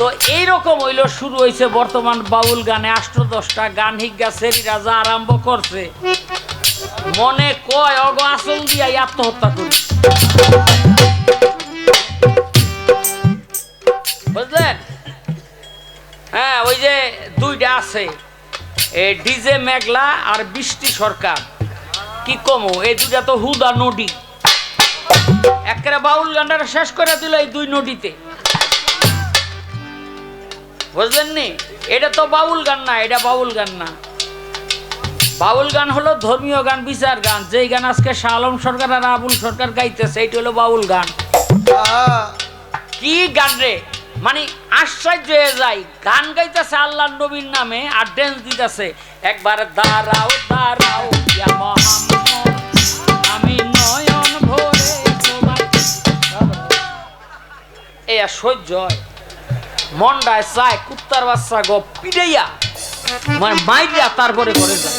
তো এইরকম হইল, শুরু হয়েছে বর্তমান বাউল গানে আষ্ট দশটা গান হিগা সেরিরা যা আরম্ভ করছে। মনে কয়, অগ আসল দিয়াই আত্মহত্যা করি। বুঝলেন? হ্যাঁ ওই যে দুইটা আছে। ডিজে মেঘলা আর বৃষ্টি সরকার। কি কমো, এই দুইটা তো হুদা নদী। একেবারে বাউল গানটা শেষ করে দিল এই দুই নদীতে। বুঝলেন নি এটা তো বাউল গান না, এটা বাউল গান না। বাউল গান হলো ধর্মীয় গান, বিচার গান। যেই গান আজকে শাহ সরকার আর আবুল সরকার গাইতেছে, এইটা হলো বাউল গান। কি গান রে? মানে আশ্চর্য হয়ে যায়। গান গাইতেছে আল্লাহ নবীর নামে আর ড্যান্স দিতেছে। একবার দাঁড়াও দাঁড়াও আমি নয়ন ভরে এই সহ্য হয়। মন্ডায় চায় কুত্তার বাচ্চা গো পিড়াইয়া। মানে মাইরিয়া তারপরে করে যায়।